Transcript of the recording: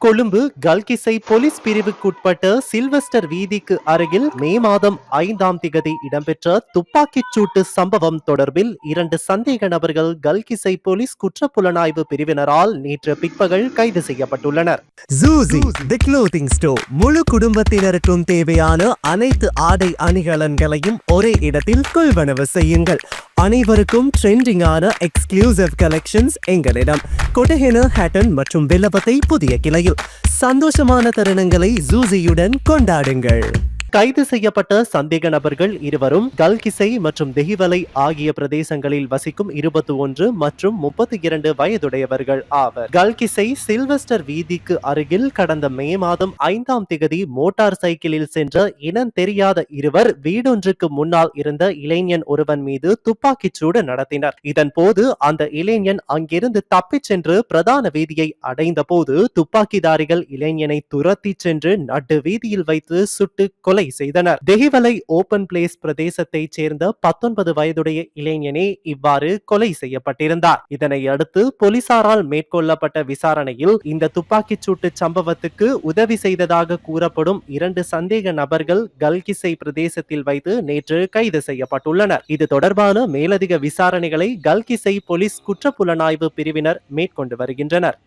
Colombo Galkissa police பிரிவுக்குட்பட்ட Silvester வீதிக்கு அருகில் மே மாதம் ஐந்தாம் திகதி இடம்பெற்ற துப்பாக்கிச் சூட்டு சம்பவம் தொடர்பில் இரண்டு சந்தேக நபர்கள் கல்கிசை போலீஸ் குற்றப்புலனாய்வு பிரிவினரால் நேற்று பிற்பகல் கைது செய்யப்பட்டுள்ளனர். ஜூசி தி க்ளோதிங் ஸ்டோர் முழு குடும்பத்தினருக்கும் தேவையான அனைத்து ஆடை அணிகலன்களையும் ஒரே இடத்தில் கொள்வனவு செய்யுங்கள். அனைவருக்கும் ட்ரெண்டிங்கான எக்ஸ்க்ளூசிவ் கலெக்ஷன்ஸ் எங்களிடம். கொட்டஹென ஹேட்டன் மற்றும் வில்லபத்தை புதிய கிளையில். சந்தோஷமான தருணங்களை ஜூசியுடன் கொண்டாடுங்கள். கைது செய்யப்பட்ட சந்தேக நபர்கள் இருவரும் கல்கிசை மற்றும் தெஹிவலை ஆகிய பிரதேசங்களில் வசிக்கும் இருபத்தி ஒன்று மற்றும் முப்பத்தி இரண்டு வயதுடையவர்கள் ஆவர். கல்கிசை சில்வஸ்டர் வீதிக்கு அருகில் கடந்த மே மாதம் ஐந்தாம் திகதி மோட்டார் சைக்கிளில் சென்ற இனம் தெரியாத இருவர் வீடொன்றுக்கு முன்னால் இருந்த இளைஞன் ஒருவன் மீது துப்பாக்கிச் சூடு நடத்தினர். இதன் போது அந்த இளைஞன் அங்கிருந்து தப்பிச் சென்று பிரதான வீதியை அடைந்த போது துப்பாக்கிதாரிகள் இளைஞனை துரத்தி சென்று நடு வீதியில் வைத்து சுட்டு கொலை செய்தனர். தெஹிவலை ஓபன் பிளேஸ் பிரதேசத்தைச் சேர்ந்த பத்தொன்பது வயதுடைய இளைஞனே இவ்வாறு கொலை செய்யப்பட்டிருந்தார். இதனை அடுத்து போலீசாரால் மேற்கொள்ளப்பட்ட விசாரணையில் இந்த துப்பாக்கிச் சூட்டு சம்பவத்துக்கு உதவி செய்ததாக கூறப்படும் இரண்டு சந்தேக நபர்கள் கல்கிசை பிரதேசத்தில் வைத்து நேற்று கைது செய்யப்பட்டுள்ளனர். இது தொடர்பான மேலதிக விசாரணைகளை கல்கிசை போலீஸ் குற்றப்புலனாய்வு பிரிவினர் மேற்கொண்டு வருகின்றனர்.